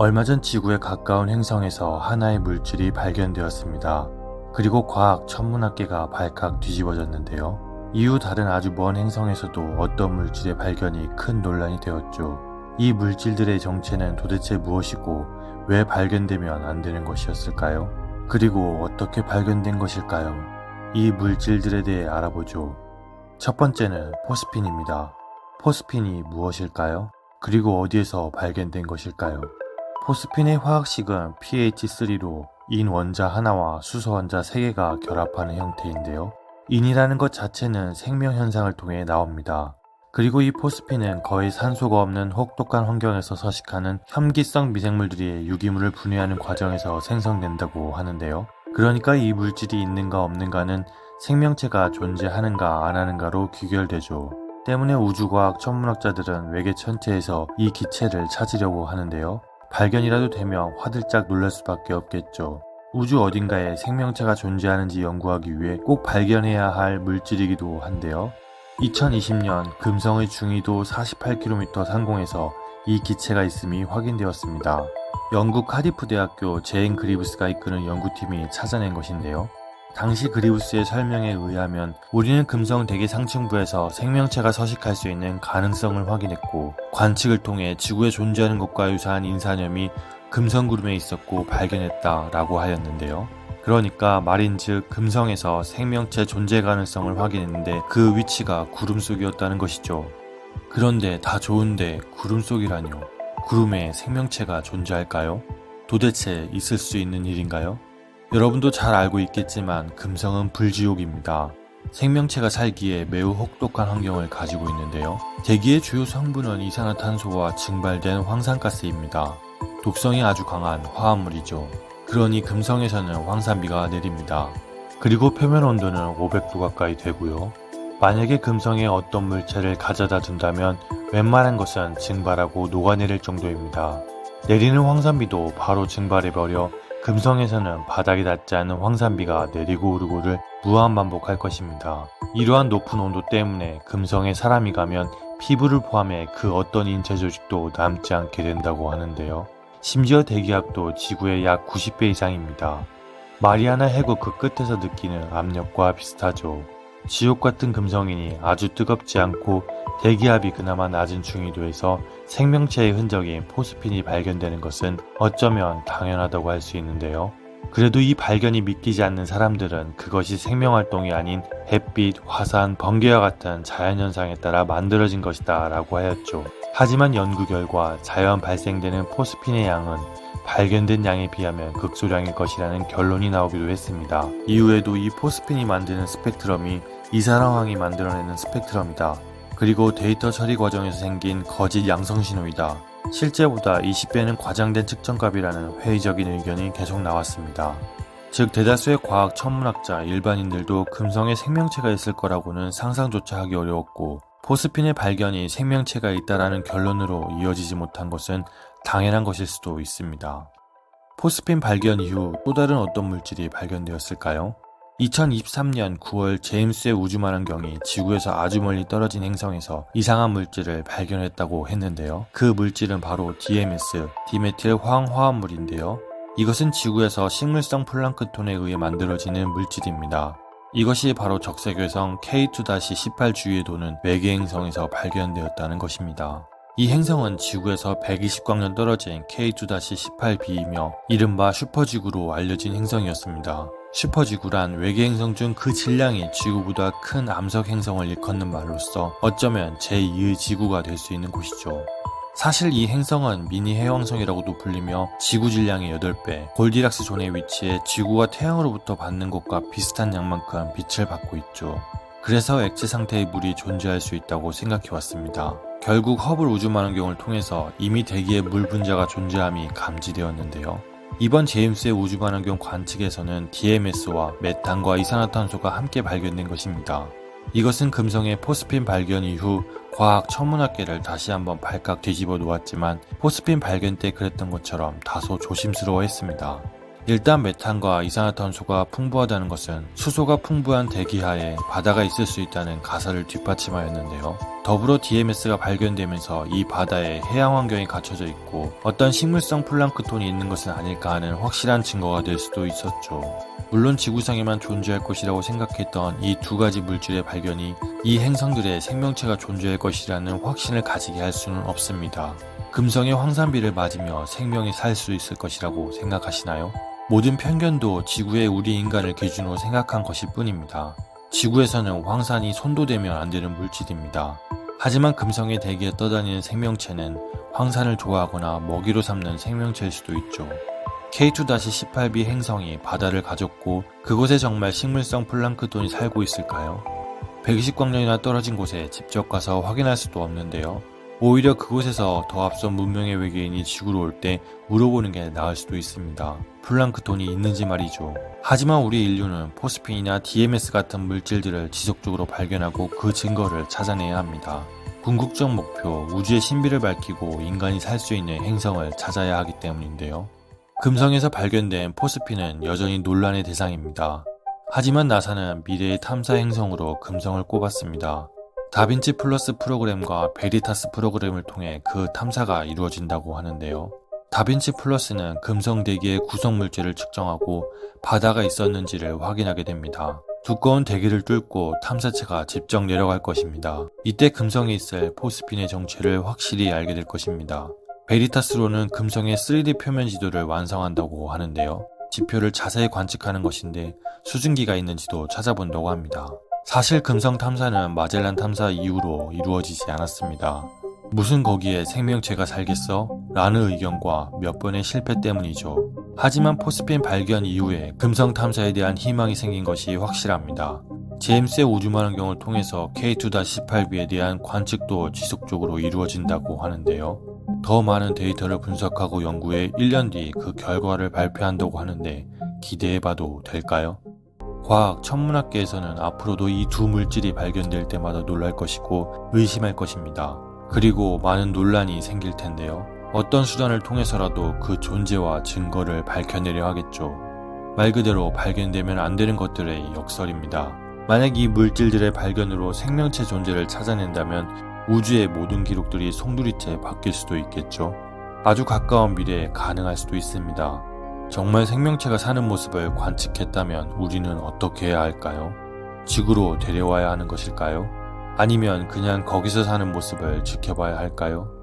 얼마 전 지구에 가까운 행성에서 하나의 물질이 발견되었습니다. 그리고 과학 천문학계가 발칵 뒤집어졌는데요. 이후 다른 아주 먼 행성에서도 어떤 물질의 발견이 큰 논란이 되었죠. 이 물질들의 정체는 도대체 무엇이고 왜 발견되면 안 되는 것이었을까요? 그리고 어떻게 발견된 것일까요? 이 물질들에 대해 알아보죠. 첫 번째는 포스핀입니다. 포스핀이 무엇일까요? 그리고 어디에서 발견된 것일까요? 포스핀의 화학식은 pH3로 인 원자 하나와 수소 원자 3개가 결합하는 형태인데요. 인이라는 것 자체는 생명 현상을 통해 나옵니다. 그리고 이 포스핀은 거의 산소가 없는 혹독한 환경에서 서식하는 혐기성 미생물들이 유기물을 분해하는 과정에서 생성된다고 하는데요. 그러니까 이 물질이 있는가 없는가는 생명체가 존재하는가 안 하는가로 귀결되죠. 때문에 우주과학 천문학자들은 외계 천체에서 이 기체를 찾으려고 하는데요. 발견이라도 되면 화들짝 놀랄 수밖에 없겠죠. 우주 어딘가에 생명체가 존재하는지 연구하기 위해 꼭 발견해야 할 물질이기도 한데요. 2020년 금성의 중위도 48km 상공에서 이 기체가 있음이 확인되었습니다. 영국 카디프 대학교 제인 그리브스가 이끄는 연구팀이 찾아낸 것인데요. 당시 그리브스의 설명에 의하면 우리는 금성 대기 상층부에서 생명체가 서식할 수 있는 가능성을 확인했고 관측을 통해 지구에 존재하는 것과 유사한 인산염이 금성구름에 있었고 발견했다라고 하였는데요. 그러니까 말인즉 금성에서 생명체 존재 가능성을 확인했는데 그 위치가 구름 속이었다는 것이죠. 그런데 다 좋은데 구름 속이라뇨. 구름에 생명체가 존재할까요? 도대체 있을 수 있는 일인가요? 여러분도 잘 알고 있겠지만 금성은 불지옥입니다. 생명체가 살기에 매우 혹독한 환경을 가지고 있는데요. 대기의 주요 성분은 이산화탄소와 증발된 황산가스입니다. 독성이 아주 강한 화합물이죠. 그러니 금성에서는 황산비가 내립니다. 그리고 표면 온도는 500도 가까이 되고요. 만약에 금성에 어떤 물체를 가져다 둔다면 웬만한 것은 증발하고 녹아내릴 정도입니다. 내리는 황산비도 바로 증발해버려 금성에서는 바닥에 닿지 않는 황산비가 내리고 오르고를 무한 반복할 것입니다. 이러한 높은 온도 때문에 금성에 사람이 가면 피부를 포함해 그 어떤 인체 조직도 남지 않게 된다고 하는데요. 심지어 대기압도 지구의 약 90배 이상입니다. 마리아나 해구 그 끝에서 느끼는 압력과 비슷하죠. 지옥 같은 금성이니 아주 뜨겁지 않고 대기압이 그나마 낮은 중위도에서 생명체의 흔적인 포스핀이 발견되는 것은 어쩌면 당연하다고 할 수 있는데요. 그래도 이 발견이 믿기지 않는 사람들은 그것이 생명활동이 아닌 햇빛, 화산, 번개와 같은 자연현상에 따라 만들어진 것이다 라고 하였죠. 하지만 연구 결과 자연 발생되는 포스핀의 양은 발견된 양에 비하면 극소량일 것이라는 결론이 나오기도 했습니다. 이후에도 이 포스핀이 만드는 스펙트럼이 이산화황이 만들어내는 스펙트럼이다. 그리고 데이터 처리 과정에서 생긴 거짓 양성 신호이다. 실제보다 20배는 과장된 측정값이라는 회의적인 의견이 계속 나왔습니다. 즉 대다수의 과학 천문학자 일반인들도 금성에 생명체가 있을 거라고는 상상조차 하기 어려웠고 포스핀의 발견이 생명체가 있다라는 결론으로 이어지지 못한 것은 당연한 것일 수도 있습니다. 포스핀 발견 이후 또 다른 어떤 물질이 발견되었을까요? 2023년 9월 제임스의 우주만원경이 지구에서 아주 멀리 떨어진 행성에서 이상한 물질을 발견했다고 했는데요. 그 물질은 바로 DMS, 디메틸 황화합물인데요. 이것은 지구에서 식물성 플랑크톤에 의해 만들어지는 물질입니다. 이것이 바로 적색외성 K2-18 주위에 도는 외계 행성에서 발견되었다는 것입니다. 이 행성은 지구에서 120광년 떨어진 K2-18b이며 이른바 슈퍼지구로 알려진 행성이었습니다. 슈퍼지구란 외계 행성 중 그 질량이 지구보다 큰 암석 행성을 일컫는 말로써 어쩌면 제2의 지구가 될 수 있는 곳이죠. 사실 이 행성은 미니 해왕성이라고도 불리며 지구 질량의 8배, 골디락스 존에 위치해 지구가 태양으로부터 받는 것과 비슷한 양만큼 빛을 받고 있죠. 그래서 액체 상태의 물이 존재할 수 있다고 생각해 왔습니다. 결국 허블 우주만원경을 통해서 이미 대기에 물 분자가 존재함이 감지되었는데요. 이번 제임스의 우주만원경 관측에서는 DMS와 메탄과 이산화탄소가 함께 발견된 것입니다. 이것은 금성의 포스핀 발견 이후 과학 천문학계를 다시 한번 발칵 뒤집어 놓았지만 포스핀 발견 때 그랬던 것처럼 다소 조심스러워 했습니다. 일단 메탄과 이산화탄소가 풍부하다는 것은 수소가 풍부한 대기하에 바다가 있을 수 있다는 가설을 뒷받침하였는데요. 더불어 DMS가 발견되면서 이 바다에 해양 환경이 갖춰져 있고 어떤 식물성 플랑크톤이 있는 것은 아닐까 하는 확실한 증거가 될 수도 있었죠. 물론 지구상에만 존재할 것이라고 생각했던 이 두 가지 물질의 발견이 이 행성들의 생명체가 존재할 것이라는 확신을 가지게 할 수는 없습니다. 금성의 황산비를 맞으며 생명이 살 수 있을 것이라고 생각하시나요? 모든 편견도 지구의 우리 인간을 기준으로 생각한 것일 뿐입니다. 지구에서는 황산이 손도 대면 안 되는 물질입니다. 하지만 금성의 대기에 떠다니는 생명체는 황산을 좋아하거나 먹이로 삼는 생명체일 수도 있죠. K2-18b 행성이 바다를 가졌고 그곳에 정말 식물성 플랑크톤이 살고 있을까요? 120광년이나 떨어진 곳에 직접 가서 확인할 수도 없는데요. 오히려 그곳에서 더 앞선 문명의 외계인이 지구로 올 때 물어보는 게 나을 수도 있습니다. 플랑크톤이 있는지 말이죠. 하지만 우리 인류는 포스핀이나 DMS 같은 물질들을 지속적으로 발견하고 그 증거를 찾아내야 합니다. 궁극적 목표, 우주의 신비를 밝히고 인간이 살 수 있는 행성을 찾아야 하기 때문인데요. 금성에서 발견된 포스핀은 여전히 논란의 대상입니다. 하지만 나사는 미래의 탐사 행성으로 금성을 꼽았습니다. 다빈치 플러스 프로그램과 베리타스 프로그램을 통해 그 탐사가 이루어진다고 하는데요. 다빈치 플러스는 금성 대기의 구성 물질을 측정하고 바다가 있었는지를 확인하게 됩니다. 두꺼운 대기를 뚫고 탐사체가 직접 내려갈 것입니다. 이때 금성에 있을 포스핀의 정체를 확실히 알게 될 것입니다. 베리타스로는 금성의 3D 표면 지도를 완성한다고 하는데요. 지표를 자세히 관측하는 것인데 수증기가 있는지도 찾아본다고 합니다. 사실 금성 탐사는 마젤란 탐사 이후로 이루어지지 않았습니다. 무슨 거기에 생명체가 살겠어? 라는 의견과 몇 번의 실패 때문이죠. 하지만 포스핀 발견 이후에 금성 탐사에 대한 희망이 생긴 것이 확실합니다. 제임스의 우주만원경을 통해서 K2-18b에 대한 관측도 지속적으로 이루어진다고 하는데요. 더 많은 데이터를 분석하고 연구해 1년 뒤 그 결과를 발표한다고 하는데 기대해봐도 될까요? 과학 천문학계에서는 앞으로도 이 두 물질이 발견될 때마다 놀랄 것이고 의심할 것입니다. 그리고 많은 논란이 생길 텐데요. 어떤 수단을 통해서라도 그 존재와 증거를 밝혀내려 하겠죠. 말 그대로 발견되면 안 되는 것들의 역설입니다. 만약 이 물질들의 발견으로 생명체 존재를 찾아낸다면 우주의 모든 기록들이 송두리째 바뀔 수도 있겠죠. 아주 가까운 미래에 가능할 수도 있습니다. 정말 생명체가 사는 모습을 관측했다면 우리는 어떻게 해야 할까요? 지구로 데려와야 하는 것일까요? 아니면 그냥 거기서 사는 모습을 지켜봐야 할까요?